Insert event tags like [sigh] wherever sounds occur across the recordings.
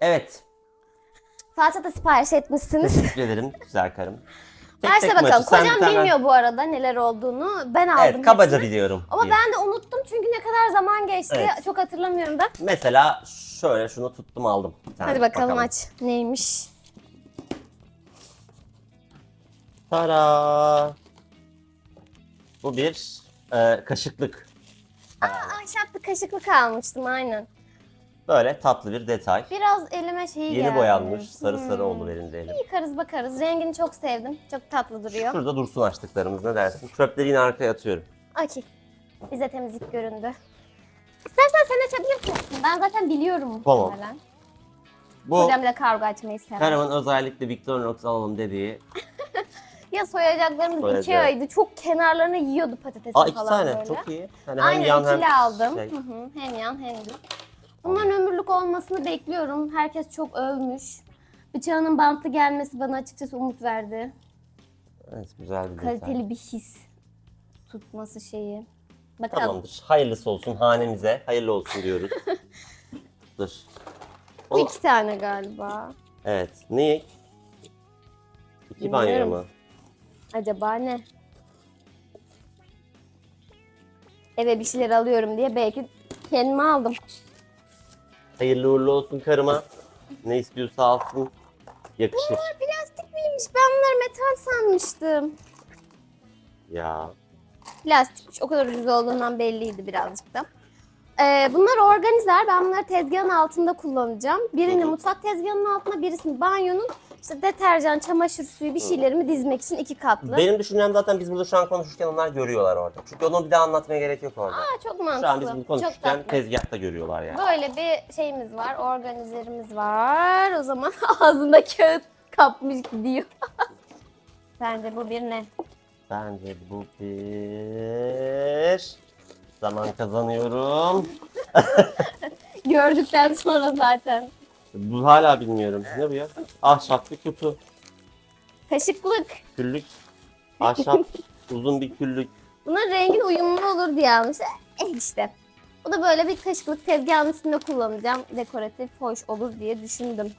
Evet. Salça da sipariş etmişsiniz. Teşekkür ederim güzel karım. [laughs] Tek mi bakalım. Sen Kocam tane- bilmiyor bu arada neler olduğunu. Ben aldım Evet kabaca hepsini. biliyorum. Ama diye. ben de unuttum çünkü ne kadar zaman geçti Evet. çok hatırlamıyorum da. Mesela şöyle şunu tuttum aldım. bir tane. Hadi bakalım, aç. Neymiş? Tara. Bu bir e, kaşıklık. Aa, ahşaplı kaşıklık almıştım aynen. Böyle tatlı bir detay. Biraz elime şey Yeni geldi. boyanmış. Sarı sarı Hmm. oldu benim de elim. Yıkarız bakarız. Rengini çok sevdim. Çok tatlı duruyor. Şurada dursun açtıklarımız ne dersin? Çöpleri yine arkaya atıyorum. Okey. Bize temizlik göründü. İstersen sen açabilirsin. Ben zaten biliyorum Tamam. muhtemelen. Bu Hocam bir de kargo açmayı sever. Karaman özellikle Victorinox alalım dediği. [laughs] Ya soyacaklarımız Soyacak. iki aydı. Çok kenarlarına yiyordu patatesin Aa iki falan tane böyle. çok iyi. Aynen hem yan ikili hem aldım. şey. Hı hı, hem yan hem düz. Bunların ömürlük olmasını bekliyorum. Herkes çok övmüş. Bıçağının bantlı gelmesi bana açıkçası umut verdi. Evet güzel bir detay. Kaliteli bir his tutması şeyi. Bakalım. Tamamdır. Hayırlısı olsun hanemize. Hayırlı olsun diyoruz. [laughs] Dur. Bu iki tane galiba. Evet. Ne? İki banyo Bilmiyorum. mu? Acaba ne? Eve bir şeyler alıyorum diye belki kendime aldım. Hayırlı uğurlu olsun karıma. Ne istiyorsa alsın. Yakışır. Plastik miymiş? Ben bunları metal sanmıştım. Ya. Plastikmiş. O kadar ucuz olduğundan belliydi birazcık da. Ee, bunlar organizer. Ben bunları tezgahın altında kullanacağım. Birini Hı hı. mutfak tezgahının altına, birisini banyonun işte deterjan, çamaşır suyu bir şeylerimi dizmek için iki katlı. Benim düşüncem zaten biz burada şu an konuşurken onlar görüyorlar orada. Çünkü onu bir daha anlatmaya gerek yok orada. Aa, çok şu mantıklı. an biz bunu çok konuşurken tatlı. tezgahta görüyorlar yani. Böyle bir şeyimiz var, organizerimiz var. O zaman [laughs] ağzında kağıt kapmış gidiyor. [laughs] Bence bu bir ne? Bence bu bir... Zaman kazanıyorum. [laughs] Gördükten sonra zaten. Bu hala bilmiyorum. Ne bu ya? Ahşap bir kutu. Kaşıklık. Küllük. Ahşap. [laughs] uzun bir küllük. Bunun rengin uyumlu olur diye almışlar. Eh işte. Bu da böyle bir kaşıklık tezgahın üstünde kullanacağım. Dekoratif, hoş olur diye düşündüm.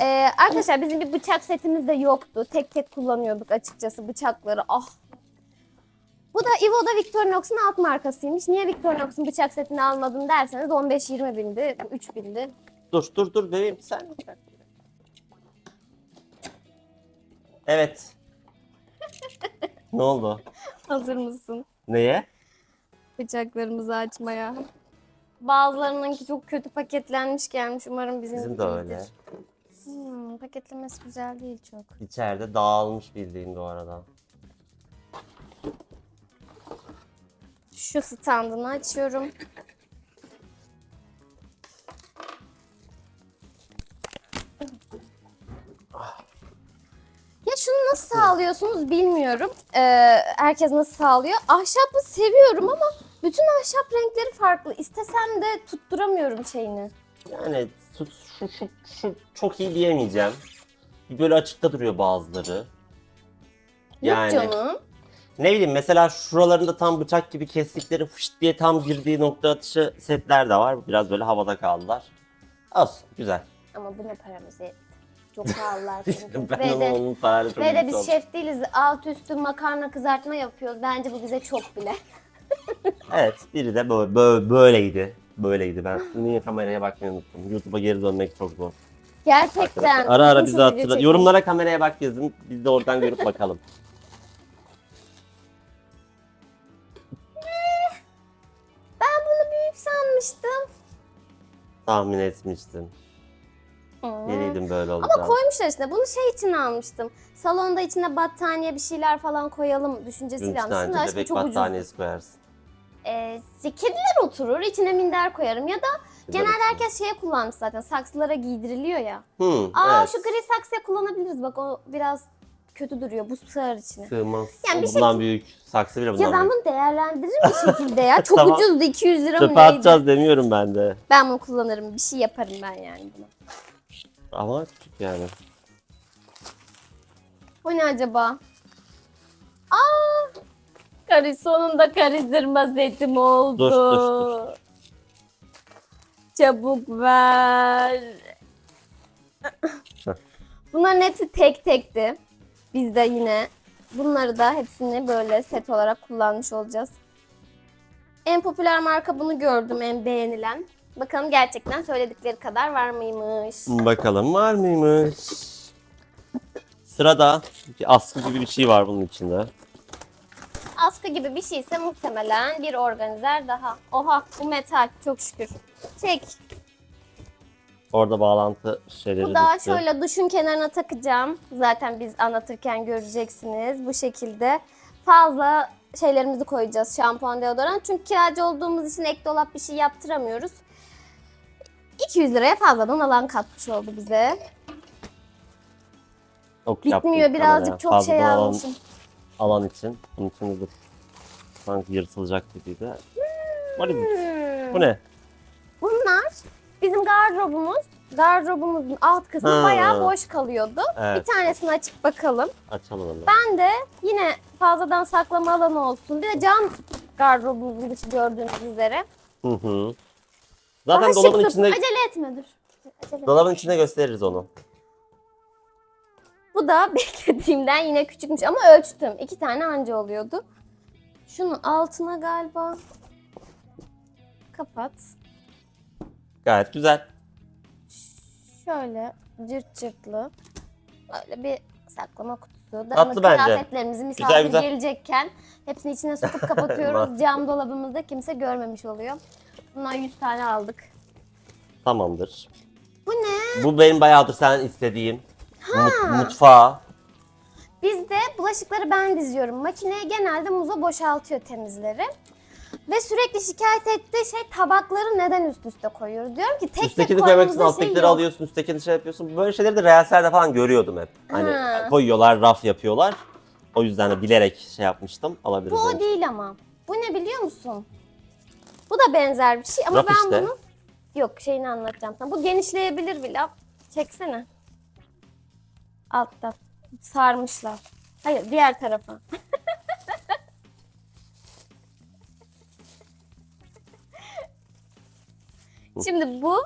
Ee, arkadaşlar bizim bir bıçak setimiz de yoktu. Tek tek kullanıyorduk açıkçası bıçakları. Ah. Bu da Ivo'da Victorinox'un alt markasıymış. Niye Victorinox'un bıçak setini almadım derseniz 15-20 bindi. Bu 3 bindi. Dur dur dur bebeğim sen. Evet. ne oldu? Hazır mısın? Neye? Bıçaklarımızı açmaya. Bazılarınınki çok kötü paketlenmiş gelmiş. Umarım bizim Bizim de öyle. Hmm, paketlemesi güzel değil çok. İçeride dağılmış bildiğin bu arada. Şu standını açıyorum. Ya şunu nasıl sağlıyorsunuz bilmiyorum. Ee, herkes nasıl sağlıyor. Ahşabı seviyorum ama bütün ahşap renkleri farklı. İstesem de tutturamıyorum şeyini. Yani tut, şu, şu, şu çok iyi diyemeyeceğim. Bir böyle açıkta duruyor bazıları. Yani Yok canım. ne bileyim mesela şuralarında tam bıçak gibi kestikleri fışt diye tam girdiği nokta atışı setler de var. Biraz böyle havada kaldılar. Olsun güzel. Ama bu ne paramız etti. Çok [laughs] pahalılar çünkü. ben ve de, onun parayla çok ve de biz şef değiliz. Alt üstü makarna kızartma yapıyoruz. Bence bu bize çok bile. [laughs] Evet biri de böyle, böyle, böyleydi. Böyleydi ben. Niye kameraya bakmayı unuttum. YouTube'a geri dönmek çok zor. Gerçekten. Ara ara bizi hatırla. Yorumlara kameraya bak yazın. Biz de oradan görüp bakalım. [laughs] Ben bunu büyük sanmıştım. Tahmin etmiştim. Hmm. Böyle olacağını. Ama koymuşlar işte. Bunu şey için almıştım. Salonda içine battaniye bir şeyler falan koyalım düşüncesiyle almıştım. bebek çok ucuz. battaniyesi koyarsın. Ee, kediler oturur. içine minder koyarım. Ya da genelde herkes şeye kullanmış zaten. Saksılara giydiriliyor ya. Hı, Aa evet. şu gri saksıya kullanabiliriz. Bak o biraz kötü duruyor. Bu sığar içine. Sığmaz. Yani bir bundan büyük. Saksı bile bundan Ya ben bunu değerlendiririm bir şekilde ya. [laughs] Çok Tamam. ucuzdu. 200 lira mı Çöpe neydi? atacağız demiyorum ben de. Ben bunu kullanırım. Bir şey yaparım ben yani buna. Ama yani. O ne acaba? Aa! Karı sonunda karıştırma setim oldu. Dur, dur, dur. Çabuk ver. Bunların hepsi tek tekti. Biz de yine bunları da hepsini böyle set olarak kullanmış olacağız. En popüler marka bunu gördüm, en beğenilen. Bakalım gerçekten söyledikleri kadar var mıymış? Bakalım var mıymış? Sırada bir askı gibi bir şey var bunun içinde. Askı gibi bir şeyse muhtemelen bir organizer daha. Oha bu metal çok şükür. Çek. Orada bağlantı şeyleri Bu da bitti. şöyle duşun kenarına takacağım. Zaten biz anlatırken göreceksiniz bu şekilde. Fazla şeylerimizi koyacağız. Şampuan, deodorant. Çünkü kiracı olduğumuz için ek dolap bir şey yaptıramıyoruz. 200 liraya fazladan alan katmış oldu bize. Çok Bitmiyor birazcık çok Fazladan şey alan, almışım. alan için. Bunun için dur. Sanki yırtılacak gibiydi. Hmm. Bu ne? Bunlar bizim gardırobumuz. Gardırobumuzun alt kısmı Ha. bayağı boş kalıyordu. Evet. Bir tanesini açıp bakalım. Açalım onu. Ben de yine fazladan saklama alanı olsun. Bir de cam gardırobumuzun dışı gördüğünüz üzere. Hı hı. Zaten şık dolabın içinde Acele etme dur. Acele dolabın içinde gösteririz onu. Bu da [laughs] beklediğimden yine küçükmüş ama ölçtüm. İki tane anca oluyordu. Şunun altına galiba kapat. Gayet güzel. Şöyle cırt cırtlı. Böyle bir saklama kutusu. Tatlı bence. kıyafetlerimizi misafir Güzel, güzel. gelecekken hepsini içine sokup [laughs] kapatıyoruz. Cam dolabımızda kimse görmemiş oluyor. Bundan 100 tane aldık. Tamamdır. Bu ne? Bu benim bayağıdır sen istediğim mut- mutfağı. Bizde bulaşıkları ben diziyorum. Makineye genelde muza boşaltıyor temizleri. Ve sürekli şikayet ettiği şey tabakları neden üst üste koyuyoruz? Diyorum ki tek tek Üsttekini koymak için koymamızda şey alttakileri yok. alıyorsun, üsttekini şey yapıyorsun. Böyle şeyleri de reelselde falan görüyordum hep. Hani Ha. koyuyorlar, raf yapıyorlar. O yüzden de bilerek şey yapmıştım. Alabiliriz. Bu demiştim. o değil ama. Bu ne biliyor musun? Bu da benzer bir şey ama Raf ben işte. bunu... Yok şeyini anlatacağım sana. Bu genişleyebilir bile. Çeksene. Altta. Sarmışlar. Hayır diğer tarafa. Şimdi bu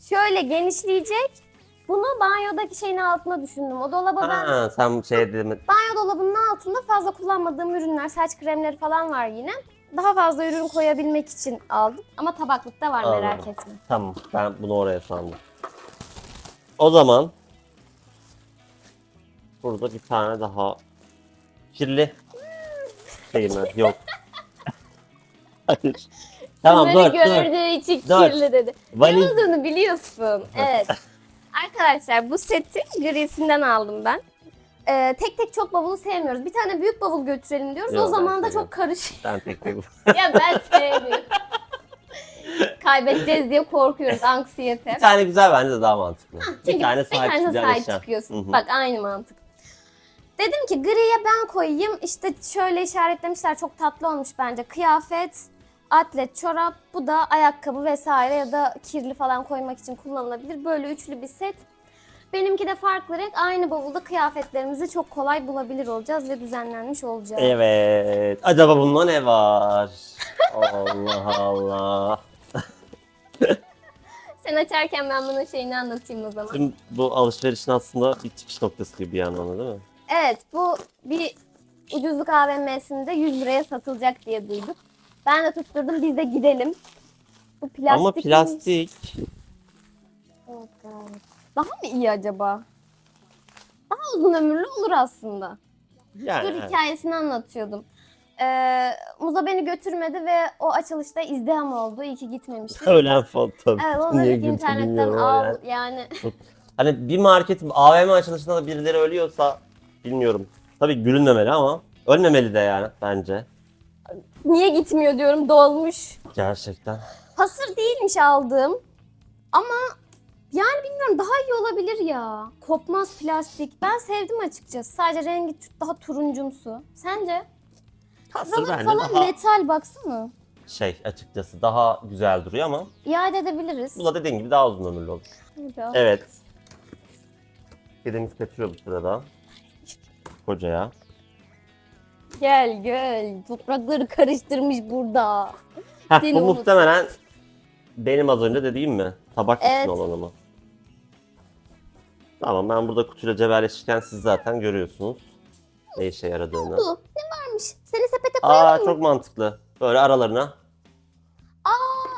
şöyle genişleyecek. Bunu banyodaki şeyin altına düşündüm. O dolaba ben Ha, sen şey dedin. Banyo dolabının altında fazla kullanmadığım ürünler, saç kremleri falan var yine. Daha fazla ürün koyabilmek için aldım. Ama tabaklıkta var merak Anladım. etme. Tamam, ben bunu oraya sandım. O zaman burada bir tane daha kirli şey mi? Yok. [laughs] Hayır. Tamam Bunları dur dur. gördüğü için Dur. kirli dedi. Valiz- Ne olduğunu biliyorsun. Evet. [laughs] Arkadaşlar bu seti grisinden aldım ben. Ee, tek tek çok bavulu sevmiyoruz. Bir tane büyük bavul götürelim diyoruz. Yok, o ben zaman da seviyorum. çok karışık. Sen tek tek [laughs] ya ben sevmiyorum. Kaybedeceğiz diye korkuyoruz. Anksiyete. Bir tane güzel bence de daha mantıklı. Çünkü bir tane bir sahip, tanesi çıkacaksın sahip çıkıyorsun. Hı hı. Bak aynı mantık. Dedim ki griye ben koyayım. İşte şöyle işaretlemişler. Çok tatlı olmuş bence. Kıyafet, atlet, çorap, bu da ayakkabı vesaire ya da kirli falan koymak için kullanılabilir. Böyle üçlü bir set. Benimki de farklı renk. Aynı bavulda kıyafetlerimizi çok kolay bulabilir olacağız ve düzenlenmiş olacağız. Evet. Acaba bunda ne var? [laughs] Allah Allah. [laughs] Sen açarken ben bunun şeyini anlatayım o zaman. Şimdi bu alışverişin aslında bir çıkış noktası gibi bir yandan da değil mi? Evet bu bir ucuzluk AVM'sinde 100 liraya satılacak diye duyduk. Ben de tutturdum biz de gidelim. Bu plastik. Ama miymiş? plastik. Evet, evet. Daha mı iyi acaba? Daha uzun ömürlü olur aslında. Yani Dur evet. hikayesini anlatıyordum. Ee, Muza beni götürmedi ve o açılışta izdiham oldu. İyi ki gitmemiştik. [laughs] Ölen foto. Evet o Niye internetten bilmiyorum al yani. yani. Hani bir market AVM açılışında da birileri ölüyorsa bilmiyorum. Tabii gülünmemeli ama ölmemeli de yani bence. Niye gitmiyor diyorum dolmuş. Gerçekten. Hasır değilmiş aldığım. Ama yani bilmiyorum daha iyi olabilir ya. Kopmaz plastik. Ben sevdim açıkçası. Sadece rengi daha turuncumsu. Sence? Hasır Buraları bence falan daha metal baksana. şey açıkçası daha güzel duruyor ama İade edebiliriz. bu da dediğin gibi daha uzun ömürlü olur. Al. Evet. Kedimiz kaçıyor bu sırada. Kocaya. Gel gel. Toprakları karıştırmış burada. Heh, Seni bu unut. muhtemelen benim az önce dediğim mi? Tabak Evet. için olanı mı? Tamam ben burada kutuyla cebelleşirken siz zaten görüyorsunuz ne işe yaradığını. Ne varmış? Seni sepete Aa koyalım mı? çok mantıklı. Böyle aralarına Aa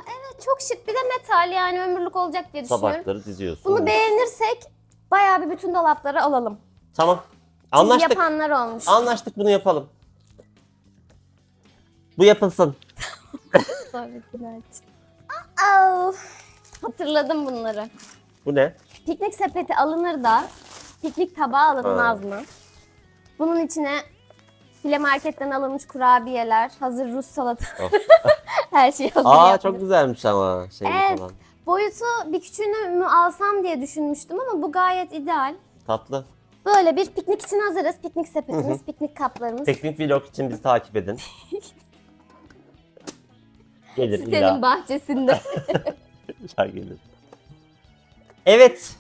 evet çok şık. Bir de metal yani ömürlük olacak diye düşünüyorum. tabakları diziyorsun. Bunu beğenirsek bayağı bir bütün dolapları alalım. Tamam. Çünkü Anlaştık. yapanlar olmuş. Anlaştık bunu yapalım. Bu yapılsın. [laughs] Aa, hatırladım bunları. Bu ne? Piknik sepeti alınır da piknik tabağı alınmaz Ha. mı? Bunun içine file marketten alınmış kurabiyeler, hazır Rus salata, Oh. [laughs] her şey hazır Aa yapılır. çok güzelmiş ama şey Evet. falan. Boyutu bir küçüğünü mü alsam diye düşünmüştüm ama bu gayet ideal. Tatlı. Böyle bir piknik için hazırız. Piknik sepetimiz, piknik kaplarımız. Teknik vlog için bizi takip edin. [laughs] gelir Senin illa. bahçesinde. [laughs] İlla gelir. Evet.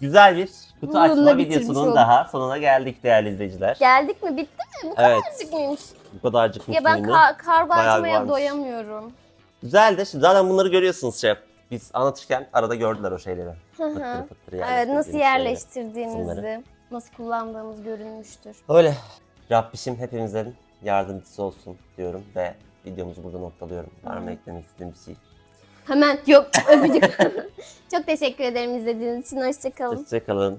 Güzel bir kutu Bununla açma bitirmiş videosunun olduk. daha sonuna geldik değerli izleyiciler. Geldik mi? Bitti mi? Bu Evet. kadarcık mıymış? Bu kadarcık Ya ben mutluğunu. ka- kargo Bayağı açmaya varmış. doyamıyorum. Güzel de şimdi zaten bunları görüyorsunuz şef. Biz anlatırken arada gördüler o şeyleri. Hı hı. Evet nasıl şeyleri. yerleştirdiğimizi, Bunları. nasıl kullandığımız görünmüştür. Öyle. Rabbişim hepimizin yardımcısı olsun diyorum ve videomuzu burada noktalıyorum. Var mı eklemek istediğim bir şey? Hemen yok öpücük. [laughs] Çok teşekkür ederim izlediğiniz için. Hoşçakalın. Hoşçakalın.